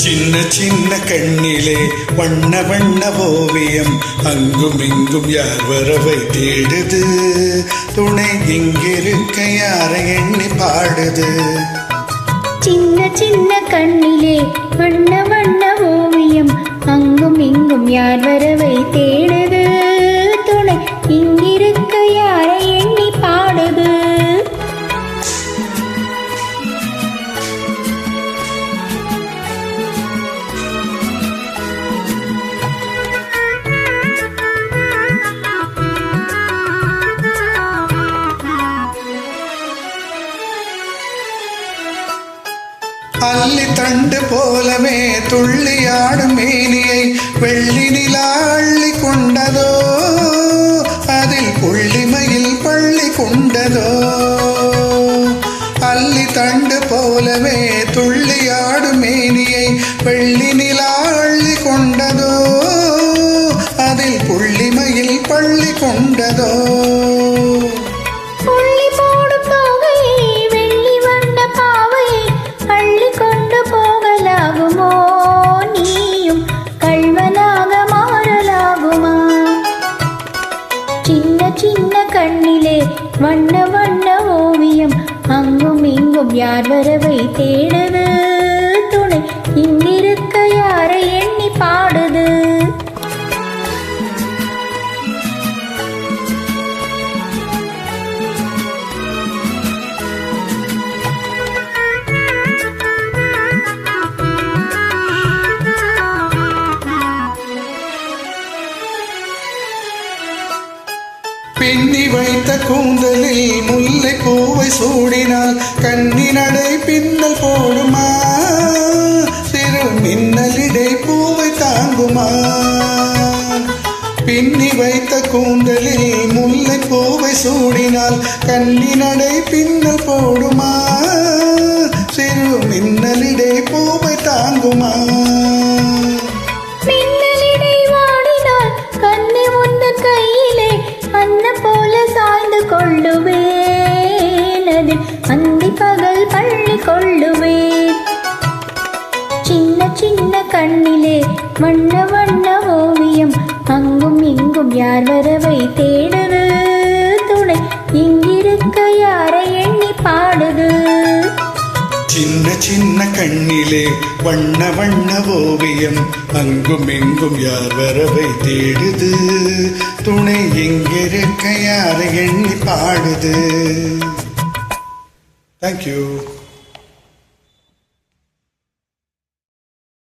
சின்ன சின்ன கண்ணிலே வண்ண வண்ண ஓவியம் அங்கும் இங்கும் யார் வரவை தேடுது? துணை இங்கிருக்க யாரை எண்ணி பாடுது? சின்ன சின்ன கண்ணிலே வண்ண வண்ண ஓவியம் அங்கும் இங்கும் யார் வரவை அல்லி தண்டு போலவே துள்ளியாடும் மேனியை வெள்ளி நிலா அள்ளி கொண்டதோ? அதில் புள்ளிமையில் பள்ளி கொண்டதோ? அல்லி தண்டு போலவே துள்ளியாடும் மேனியை வெள்ளி நிலா அள்ளி கொண்டதோ? அதில் புள்ளிமையில் பள்ளி கொண்டதோ? வண்ண வண்ண ஓவியம் அங்கும் இங்கும் யார் வரவை தேடுது? பின்னி வைத்த கூந்தலில் முல்லை பூவை சூடினால் கண்ணி நடை பின்னல் போடுமா? சிறு மின்னலிடை பூவை தாங்குமா? பின்னி வைத்த கூந்தலில் முல்லை பூவை சூடினால் கண்ணி நடை பின்னல் போடுமா? சிறு மின்னலிடை பூவை தாங்குமா? கண்ணிலே வண்ண வண்ண ஓவியம். அங்கும் இங்கும் யார் வரவை தேடுது? துணை இங்கிருக்க யாரை எண்ணி பாடுது? சின்ன சின்ன கண்ணிலே வண்ண வண்ண ஓவியம். அங்கும் இங்கும் யார் வரவை தேடுது? துணை எங்கிருக்க யாரை எண்ணி பாடுது? தேங்க்யூ